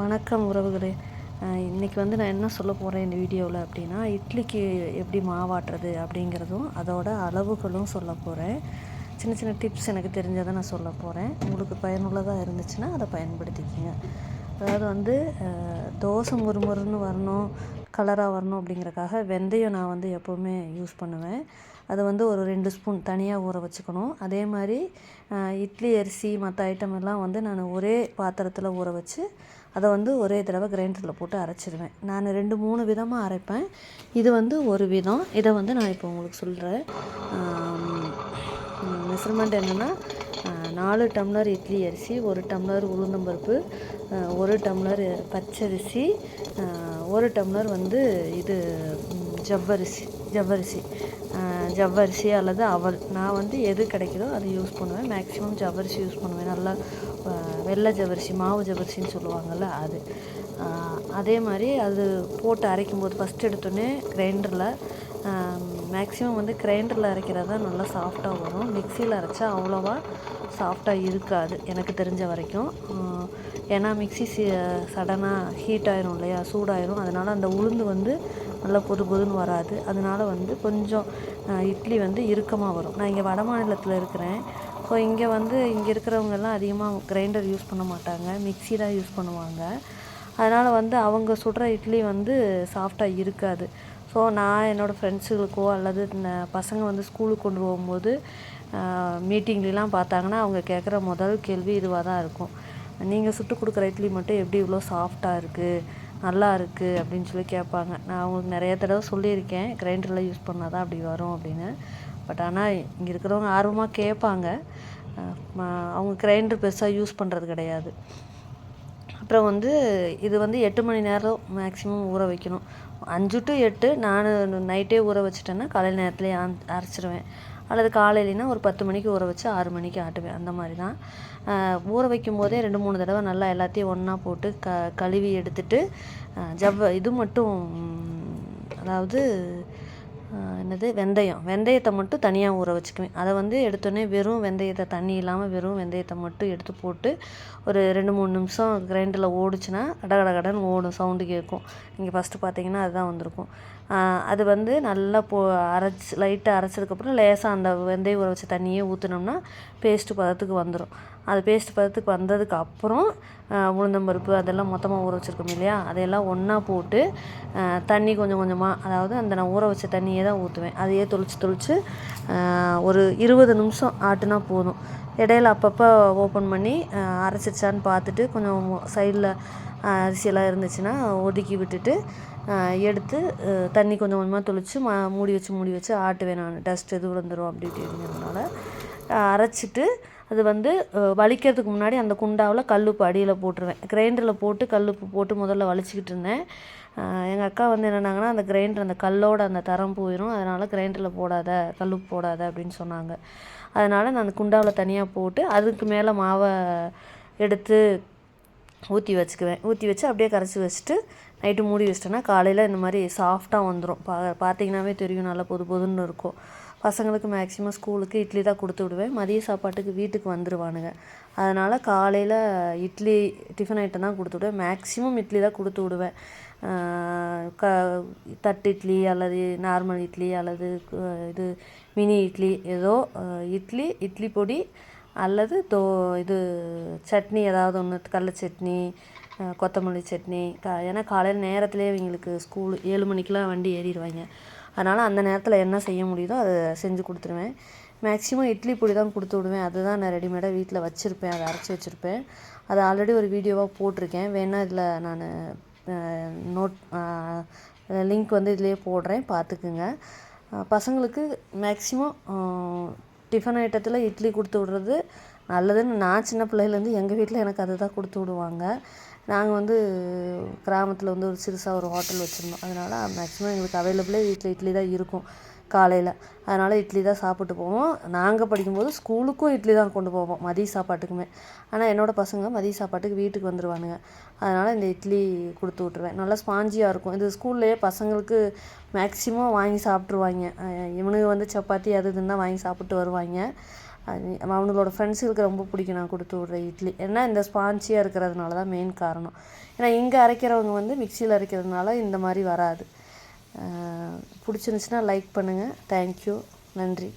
வணக்கம் உறவுகளே. இன்றைக்கி வந்து நான் என்ன சொல்ல போகிறேன் இந்த வீடியோவில் அப்படின்னா இட்லிக்கு எப்படி மாவாட்டுறது அப்படிங்கிறதும் அதோட அளவுகளும் சொல்ல போகிறேன் சின்ன சின்ன டிப்ஸ் எனக்கு தெரிஞ்சதை நான் சொல்ல போகிறேன் உங்களுக்கு பயனுள்ளதாக இருந்துச்சுன்னா அதை பயன்படுத்திக்கோங்க. அதாவது வந்து தோசை முறுமுறுன்னு வரணும். கலராக வரணும் அப்படிங்கிறக்காக வெந்தயம் நான் வந்து எப்போவுமே யூஸ் பண்ணுவேன். அதை வந்து ஒரு ரெண்டு ஸ்பூன் தனியாக ஊற வச்சுக்கணும். அதே மாதிரி இட்லி அரிசி மற்ற ஐட்டம் எல்லாம் வந்து நான் ஒரே பாத்திரத்தில் ஊற வச்சு அதை வந்து ஒரே தடவை கிரைண்டரில் போட்டு அரைச்சிடுவேன் நான் ரெண்டு மூணு விதமாக அரைப்பேன். இது வந்து ஒரு விதம். இதை வந்து நான் இப்போ உங்களுக்கு சொல்கிறேன் மெஷர்மெண்ட் என்னென்னா நாலு டம்ளர் இட்லி அரிசி ஒரு டம்ளர் உளுந்தம்பருப்பு ஒரு டம்ளர் பச்சரிசி ஒரு டம்ளர் வந்து இது ஜவ்வரிசி ஜவ்வரிசி. ஜவ்வரிசி அல்லது அவல். நான் வந்து எது கிடைக்குதோ அதை யூஸ் பண்ணுவேன். மேக்ஸிமம் ஜவ்வரிசி யூஸ் பண்ணுவேன். நல்லா வெள்ளை ஜவ்வரிசி மாவு ஜவ்வரிசின்னு சொல்லுவாங்கள்ல அது. அதே மாதிரி அது போட்டு அரைக்கும் போது ஃபஸ்ட் எடுத்தோடனே கிரைண்டரில் மேக்ஸிமம் வந்து கிரைண்டரில் அரைக்கிறது தான் நல்லா சாஃப்டாக வரும். மிக்சியில் அரைச்சா அவ்வளோவா சாஃப்டாக இருக்காது எனக்கு தெரிஞ்ச வரைக்கும். ஏன்னா மிக்ஸி சடனாக ஹீட் ஆயிரும் இல்லையா? சூடாயிரும். அதனால் அந்த உளுந்து வந்து நல்லா பொது பொதுன்னு வராது. அதனால வந்து கொஞ்சம் இட்லி வந்து இறுக்கமாக வரும். நான் இங்கே வட மாநிலத்தில் இருக்கிறேன். ஸோ இங்கே வந்து இங்கே இருக்கிறவங்கெல்லாம் அதிகமாக கிரைண்டர் யூஸ் பண்ண மாட்டாங்க. மிக்ஸி தான் யூஸ் பண்ணுவாங்க. அதனால் வந்து அவங்க சுடுற இட்லி வந்து சாஃப்டாக இருக்காது. ஸோ நான் என்னோடய ஃப்ரெண்ட்ஸுகளுக்கோ அல்லது பசங்க வந்து ஸ்கூலுக்கு கொண்டு போகும்போது மீட்டிங்லாம் பார்த்தாங்கன்னா அவங்க கேட்குற முதல் கேள்வி இதுவாக தான் இருக்கும். நீங்கள் சுட்டு கொடுக்குற இட்லி மட்டும் எப்படி இவ்வளோ சாஃப்டாக இருக்குது நல்லா இருக்குது அப்படின்னு சொல்லி கேட்பாங்க. நான் அவங்களுக்கு நிறைய தடவை சொல்லியிருக்கேன் கிரைண்டரில் யூஸ் பண்ணால் தான் அப்படி வரும் அப்படின்னு. பட் ஆனால் இங்கே இருக்கிறவங்க ஆர்வமாக கேட்பாங்க. அவங்க கிரைண்டர் பெருசாக யூஸ் பண்ணுறது கிடையாது. அப்புறம் வந்து இது வந்து எட்டு மணி நேரம் மேக்ஸிமம் ஊற வைக்கணும். அஞ்சு டு எட்டு நான் நைட்டே ஊற வச்சிட்டேன்னா காலையில் நேரத்துலேயே அரைச்சிருவேன். அல்லது காலையிலனா ஒரு பத்து மணிக்கு ஊற வச்சு ஆறு மணிக்கு ஆட்டுவேன். அந்த மாதிரி தான் ஊற வைக்கும் போதே ரெண்டு மூணு தடவை நல்லா எல்லாத்தையும் ஒன்றா போட்டு க கழுவி எடுத்துட்டு ஜவ்வ இது மட்டும் அதாவது என்னது? வெந்தயம். வெந்தயத்தை மட்டும் தனியாக ஊற வச்சுக்குவேன். அதை வந்து எடுத்தோடனே வெறும் வெந்தயத்தை தண்ணி இல்லாமல் வெறும் வெந்தயத்தை மட்டும் எடுத்து போட்டு ஒரு ரெண்டு மூணு நிமிஷம் கிரைண்டரில் ஓடிச்சுன்னா கட கடன்னு ஓடும். சவுண்டு கேட்கும். நீங்கள் ஃபஸ்ட்டு பார்த்தீங்கன்னா அதுதான் வந்திருக்கும். அது வந்து நல்லா போ அரைச்சி லைட்டாக அரைச்சதுக்கப்புறம் லேசாக அந்த வெந்தயம் ஊற வச்ச தண்ணியே ஊற்றினோம்னா பேஸ்ட்டு பதத்துக்கு வந்துடும் அது பேஸ்ட் பதத்துக்கு வந்ததுக்கு அப்புறம் உளுந்தம்பருப்பு அதெல்லாம் மொத்தமாக ஊற வச்சுருக்கோம் இல்லையா? அதையெல்லாம் ஒன்றா போட்டு தண்ணி கொஞ்சம் கொஞ்சமாக அதாவது அந்த நான் ஊற வச்ச தண்ணியே தான் ஊற்றுவேன் அதையே தொளிச்சு தொளிச்சு ஒரு இருபது நிமிஷம் ஆட்டுனா போதும். இடையில அப்பப்போ ஓப்பன் பண்ணி அரைச்சிருச்சான்னு பார்த்துட்டு கொஞ்சம் சைடில் அரிசியெல்லாம் இருந்துச்சுன்னா ஒதுக்கி விட்டுட்டு எடுத்து தண்ணி கொஞ்சம் கொஞ்சமாக தொளிச்சு மா மூடி வச்சு மூடி வச்சு ஆட்டுவேன் நான். டஸ்ட் எது வந்துடும் அப்படி இப்படிங்கிறதுனால ஆஹ் அரைச்சிட்டு அது வந்து வலிக்கிறதுக்கு முன்னாடி அந்த குண்டாவில் கல்லுப்பு அடியில் போட்டுருவேன். கிரைண்டரில் போட்டு கல்லுப்பு போட்டு முதல்ல வலிச்சிக்கிட்டு இருந்தேன். எங்கள் அக்கா வந்து என்னன்னாங்கன்னா அந்த கிரைண்டர் அந்த கல்லோட அந்த தரம் போயிடும் அதனால் கிரைண்டரில் போடாத கல்லுப்பு போடாத அப்படின்னு சொன்னாங்க. அதனால் நான் அந்த குண்டாவில் தனியாக போட்டு அதுக்கு மேலே மாவை எடுத்து ஊற்றி வச்சுக்குவேன். ஊற்றி வச்சு அப்படியே கரைச்சி வச்சுட்டு நைட்டு மூடி வச்சிட்டேன்னா காலையில் இந்த மாதிரி சாஃப்டாக வந்துடும் பா பார்த்தீங்கன்னாவே தெரியும். நல்லா பொது பொதுன்னு இருக்கும். பசங்களுக்கு மேக்ஸிமம் ஸ்கூலுக்கு இட்லி தான் கொடுத்து விடுவேன். மதிய சாப்பாட்டுக்கு வீட்டுக்கு வந்துடுவானுங்க அதனால் காலையில் இட்லி டிஃபன் ஐட்டம் தான் கொடுத்து விடுவேன். மேக்ஸிமம் இட்லி தான் கொடுத்து விடுவேன். க தட்டு இட்லி அல்லது நார்மல் இட்லி அல்லது இது மினி இட்லி ஏதோ இட்லி இட்லி பொடி அல்லது தோ இது சட்னி ஏதாவது ஒன்று கடல சட்னி கொத்தமல்லி சட்னி கா ஏன்னா காலையில் நேரத்துலேயே இவங்களுக்கு ஸ்கூல் ஏழு மணிக்கெலாம் வண்டி ஏறிடுவாங்க. அதனால் அந்த நேரத்தில் என்ன செய்ய முடியுதோ அதை செஞ்சு கொடுத்துருவேன். மேக்ஸிமம் இட்லி பொடி தான் கொடுத்து விடுவேன். அதுதான் நான் ரெடிமேடாக வீட்டில் வச்சுருப்பேன். அதை அரைச்சி வச்சுருப்பேன். அதை ஆல்ரெடி ஒரு வீடியோவாக போட்டிருக்கேன். வேணால் இதில் நான் நோட் லிங்க் வந்து இதிலே போடுறேன். பார்த்துக்குங்க பசங்களுக்கு மேக்ஸிமம் டிஃபன் ஐட்டத்தில் இட்லி கொடுத்து விட்றது நல்லதுன்னு நான் சின்ன பிள்ளையிலேருந்து எங்கள் வீட்டில் எனக்கு அதை தான் கொடுத்து விடுவாங்க. நாங்கள் வந்து கிராமத்தில் வந்து ஒரு சிறுசாக ஒரு ஹோட்டல் வச்சுருந்தோம். அதனால் மேக்ஸிமம் எங்களுக்கு அவைலபிளே வீட்டில் இட்லி தான் இருக்கும் காலையில். அதனால் இட்லி தான் சாப்பிட்டு போவோம். நாங்கள் படிக்கும்போது ஸ்கூலுக்கும் இட்லி தான் கொண்டு போவோம் மதிய சாப்பாட்டுக்குமே. ஆனால் என்னோடய பசங்க மதிய சாப்பாட்டுக்கு வீட்டுக்கு வந்துடுவானுங்க அதனால் இந்த இட்லி கொடுத்து விட்ருவேன் நல்லா ஸ்பாஞ்சியாக இருக்கும். இது ஸ்கூல்லையே பசங்களுக்கு மேக்ஸிமம் வாங்கி சாப்பிட்ருவாங்க இவனுக்கு இவனுங்க வந்து சப்பாத்தி அது இதுன்னு தான் வாங்கி சாப்பிட்டு வருவாங்க. அவனுங்களோட ஃப்ரெண்ட்ஸுகளுக்கு ரொம்ப பிடிக்கும். நான் கொடுத்து விட்ற இட்லி. ஏன்னா இந்த ஸ்பான்ச்சியாக இருக்கிறதுனால தான் மெயின் காரணம். ஏன்னா இங்கே அரைக்கிறவங்க வந்து மிக்சியில் அரைக்கிறதுனால இந்த மாதிரி வராது. பிடிச்சிருந்துச்சின்னா லைக் பண்ணுங்கள் தேங்க்யூ நன்றி.